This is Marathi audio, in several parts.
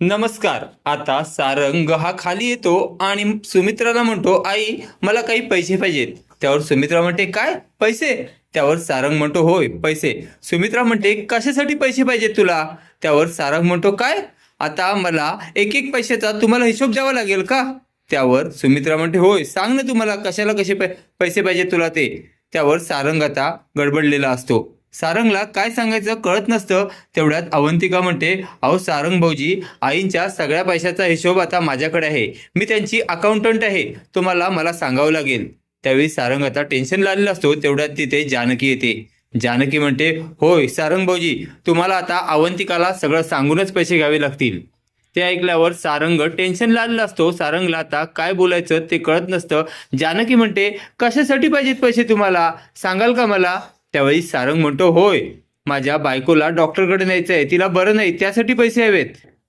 नमस्कार. आता सारंग हा खाली येतो आणि सुमित्राला म्हणतो आई मला काही पैसे पाहिजेत. त्यावर सुमित्रा म्हणते काय? पैसे? त्यावर सारंग म्हणतो होय पैसे. सुमित्रा म्हणते कशासाठी पैसे पाहिजेत तुला? त्यावर सारंग म्हणतो काय? आता मला एक एक पैशाचा तुम्हाला हिशोब द्यावा लागेल का? त्यावर सुमित्रा म्हणते होय सांग ना तुम्हाला कशाला कसे पैसे पाहिजेत तुला ते. त्यावर सारंग आता गडबडलेला असतो. सारंगला काय सांगायचं कळत नसतं. तेवढ्यात अवंतिका म्हणते अहो सारंग भाऊजी आईंच्या सगळ्या पैशाचा हिशोब आता माझ्याकडे आहे. मी त्यांची अकाउंटंट आहे. तुम्हाला मला सांगावं लागेल. त्यावेळी सारंग आता टेन्शन लागलेला असतो. तेवढ्यात तिथे जानकी येते. जानकी म्हणते होय सारंग भाऊजी तुम्हाला आता अवंतिकाला सगळं सांगूनच पैसे घ्यावे लागतील. ते ऐकल्यावर सारंग टेन्शन लागलेला असतो. सारंगला आता काय बोलायचं ते कळत नसतं. जानकी म्हणते कशासाठी पाहिजेत पैसे तुम्हाला? सांगाल का मला? त्यावेळी सारंग म्हणतो होय माझ्या बायकोला डॉक्टरकडे न्यायचं आहे तिला बरं नाही त्यासाठी पैसे हवेत.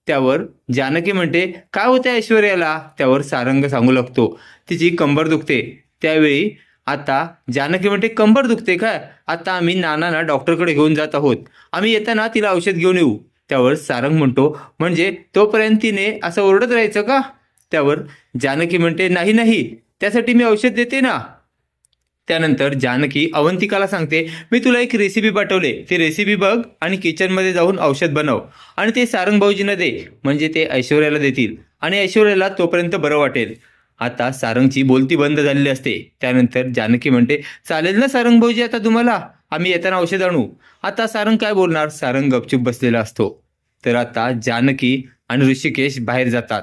त्यावर जानकी म्हणते काय होतं ऐश्वर्याला? त्यावर सारंग सांगू लागतो तिची कंबर दुखते. त्यावेळी आता जानकी म्हणते कंबर दुखते काय आता आम्ही नानाला डॉक्टरकडे घेऊन जात आहोत. आम्ही येताना तिला औषध घेऊन येऊ. त्यावर सारंग म्हणतो म्हणजे तोपर्यंत तिने असं ओरडत राहायचं का? त्यावर जानकी म्हणते नाही नाही त्यासाठी मी औषध देते ना. त्यानंतर जानकी अवंतिकाला सांगते मी तुला एक रेसिपी पाठवले. ती रेसिपी बघ आणि किचनमध्ये जाऊन औषध बनव आणि ते सारंग भाऊजींना दे म्हणजे ते ऐश्वर्याला देतील आणि ऐश्वर्याला तोपर्यंत बरं वाटेल. आता सारंगची बोलती बंद झालेली असते. त्यानंतर जानकी म्हणते चालेल ना सारंग भाऊजी आता तुम्हाला? आम्ही येताना औषध आणू. आता सारंग काय बोलणार? सारंग गपचूप बसलेला असतो. तर आता जानकी आणि ऋषिकेश बाहेर जातात.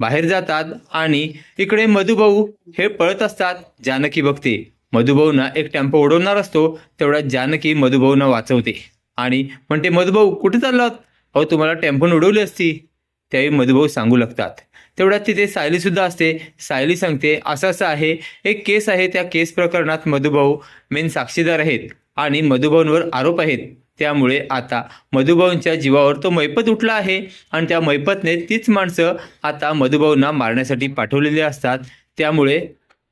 बाहेर जातात आणि इकडे मधुभाऊ हे पळत असतात. जानकी बघते. मधुभाऊना एक टेम्पो उडवणार असतो तेवढ्यात जानकी मधुभाऊना वाचवते. आणि म्हणते मधुभाऊ कुठे चाललात? अहो तुम्हाला टेम्पोन उडवली असती. त्यावेळी मधुभाऊ सांगू लागतात. तेवढ्यात तिथे सायलीसुद्धा असते. सायली सांगते असं असं आहे. एक केस आहे त्या केस प्रकरणात मधुभाऊ मेन साक्षीदार आहेत आणि मधुभाऊंवर आरोप आहेत. त्यामुळे आता मधुभाऊंच्या जीवावर तो मैपत उठला आहे आणि त्या मैपतने तीच माणसं आता मधुभाऊंना मारण्यासाठी पाठवलेली असतात. त्यामुळे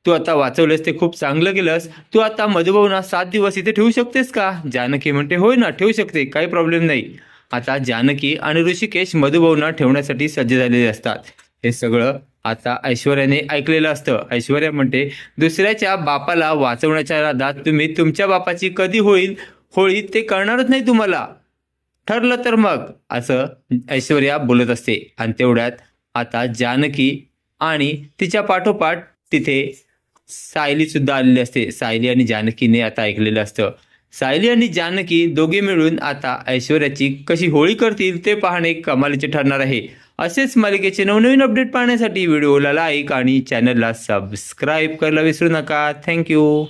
तू आता वाचवलंस ते खूप चांगलं केलंस. तू आता मधुभाऊना सात दिवस इथे ठेवू शकतेस का? जानकी म्हणते होय ना ठेवू शकते काही प्रॉब्लेम नाही. आता जानकी आणि ऋषिकेश मधुभाऊना ठेवण्यासाठी सज्ज झालेले असतात. हे सगळं आता ऐश्वर्याने ऐकलेलं असतं. ऐश्वर्या म्हणते दुसऱ्याच्या बापाला वाचवण्याच्या रादात तुम्ही तुमच्या बापाची कधी होईल? होळी ते कळणारच नाही तुम्हाला. ठरलं तर मग असं ऐश्वर्या बोलत असते. आणि तेवढ्यात आता जानकी आणि तिच्या पाठोपाठ तिथे सायली सुद्धा आलेली असते. सायली आणि जानकीने आता ऐकलेलं असतं. सायली आणि जानकी दोघे मिळून आता ऐश्वर्याची कशी होळी करतील ते पाहणे कमालीचे ठरणार आहे. असेच मालिकेचे नवनवीन अपडेट पाहण्यासाठी व्हिडिओला लाईक आणि चॅनलला सबस्क्राईब करायला विसरू नका. थँक्यू